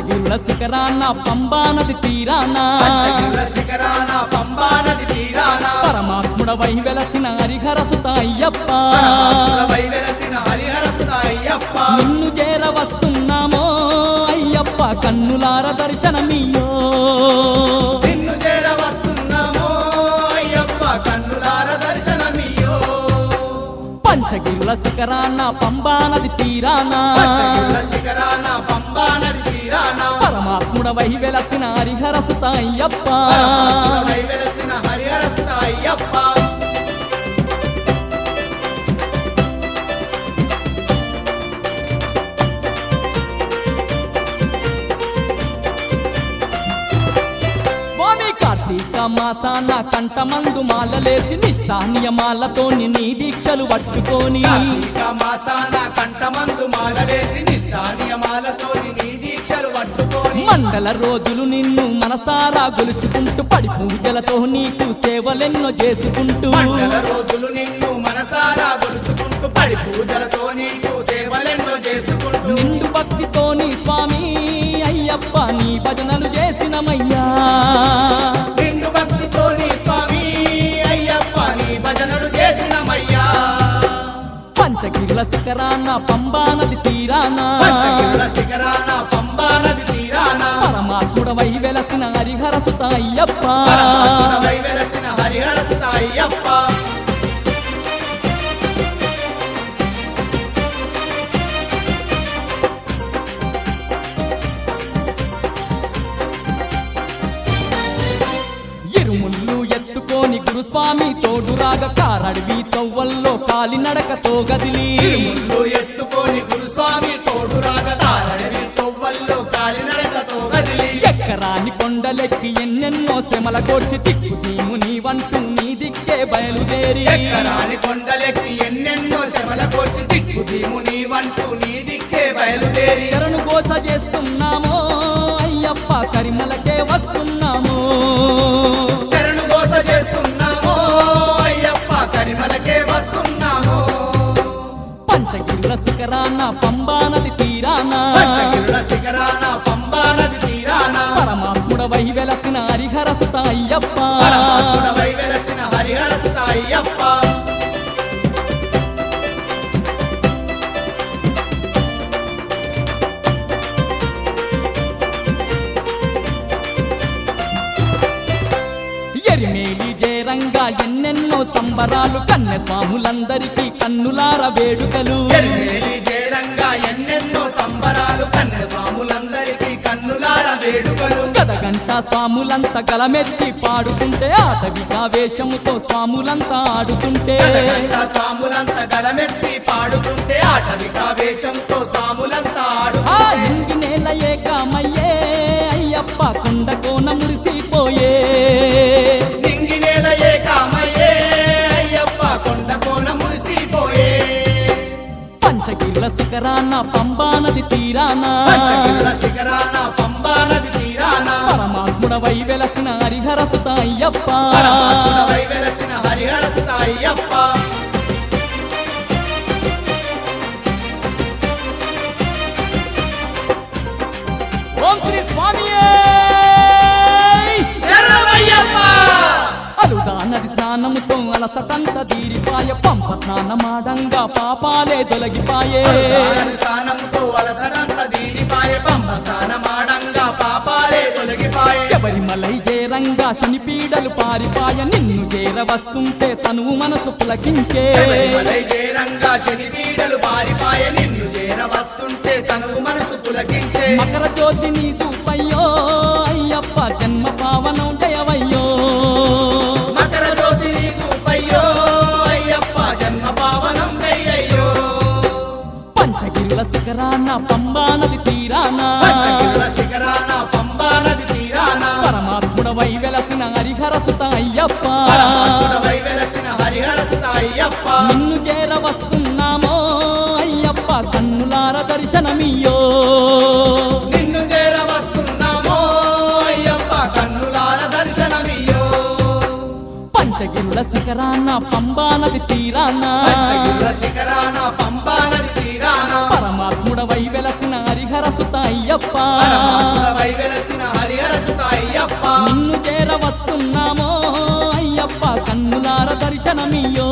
పంచగిరుల శిఖరాన పంబా నది తీరాన. శిఖరాన పంబా నది తీరాన. అయ్యప్ప. పరమాత్ముడవై వెలసిన హరిహర సుత అయ్యప్ప. నిన్ను చేర వస్తున్నామో అయ్యప్ప కన్నులార దర్శనమియో నిన్ను చేర వస్తున్నామో అయ్యప్ప కన్నులార దర్శనమియో పంచగిరుల శిఖరాన పంబా నది తీరాన. శిఖరాన పంబా నది తీరాన పరమాత్ముడవై వెలసిన హరిహర సుత అయ్యప్ప పరమాత్ముడవై వెలసిన హరిహర సుత అయ్యప్ప స్వామి కార్తీక మాసాన కంఠమందు మాలలేసి నిష్ఠా నీ దీక్షలు పట్టుకొని. మాసాన కంఠమందు మాలవేసి పట్టుకొని రోజులు నిన్ను మనసారా గొలుచుకుంటూ పడి పూజలతో నీకు సేవలెన్నో చేసుకుంటూ రోజులు అయ్యప్ప. ఎరుముళ్ళు వెలసిన హరిహర సుత అయ్యప్ప ఎత్తుకోని గురుస్వామి తోడురాగ కారడివి తవ్వల్లో కాలినడకతో గదిలి. తిరుముళ్ళు ఎత్తుకొని గురుస్వామి తోడు రాగ ఎక్కరాని కొండలెక్కి ఎన్నెన్నో శ్రమల కోర్చి దిక్కు దీము నీవంటూ నీ దిక్కే బయలుదేరి. ఎక్కరాని కొండలెక్కి ఎన్నెన్నో శ్రమల కోర్చి దిక్కు దీము నీవంటూ నీ దిక్కే బయలుదేరి. శరణు కోస చేస్తున్నామో అయ్యప్ప కరిమలకే వస్తున్నాము. శరణు చేస్తున్నామో అయ్యప్ప కరిమలకే వస్తున్నామో. పంచగిరుల శిఖరాన పంబా నది తీరాన. పంచగిరుల శిఖరాన పంబా నది పరమాత్ముడవై వెలసిన హరిహర సుత అయ్యప్ప. పరమాత్ముడవై వెలసిన హరిహర సుత అయ్యప్ప. ఎరిమేలి జయరంగా ఎన్నెన్నో సంబరాలు కన్నె స్వాములందరికీ కన్నులార వేడుకలు. ఎరిమేలి జయరంగా స్వాములంత గలమెత్తి పాడుతుంటే ఆటవిక వేషముతో స్వాములంతా ఆడుతుంటే సాములంత గలమెత్తి పాడుతుంటే ఆటవిక వేషంతో సాములంతా ఆడు ఆ ఇంగి నేల ఏకామయ్యే అయ్యప్ప కొండ కోన మురిసిపోయే. పంచగిరుల శిఖరాన పంబా నది తీరాన. పరమాత్ముడవై వెలసిన హరిహర సుత అయ్యప్ప. పరమాత్ముడవై వెలసిన హరిహర సుత అయ్యప్ప. ఓం శ్రీ స్వామియే శరణమయ్యప్ప! అలుదా నది స్నానముతో అలసటంత తీరిపాయ పంప స్నానమాడంగా పాపాలే తొలగిపాయే. దాని స్థానంతో అలసడంత దీనిపాయ పంప పాపాలే శబరిమలై చేరంగా శని పీడలు పారిపాయ నిన్ను చేర వస్తుంటే తనువు మనసు పులకించే. చేరంగా శని పీడలు పారిపాయ నిన్ను చేర వస్తుంటే తనువు మనసు పులకించే. మకర జ్యోతి నీ చూపయ్యో అయ్యప్ప జన్మ పావనం జయవయ్యో. మకర జ్యోతి నీ చూపయ్యో అయ్యప్ప జన్మ పావనం దయ్యయ్యో పంచగిరుల శిఖరాన పంబా నది తీరాన. అయ్యప్ప. నిన్ను చేర వస్తున్నామో అయ్యప్ప కన్నులార దర్శనమియ్యో. నిన్ను చేర వస్తున్నామో అయ్యప్ప కన్నులార దర్శనమియ్యో. పంచగిరుల శిఖరాన పంబా నది తీరాన. శిఖరాన పంబా నది తీరాన. పరమాత్ముడవై వెలసిన హరిహర సుత అయ్యప్ప వెలసిన నిన్ను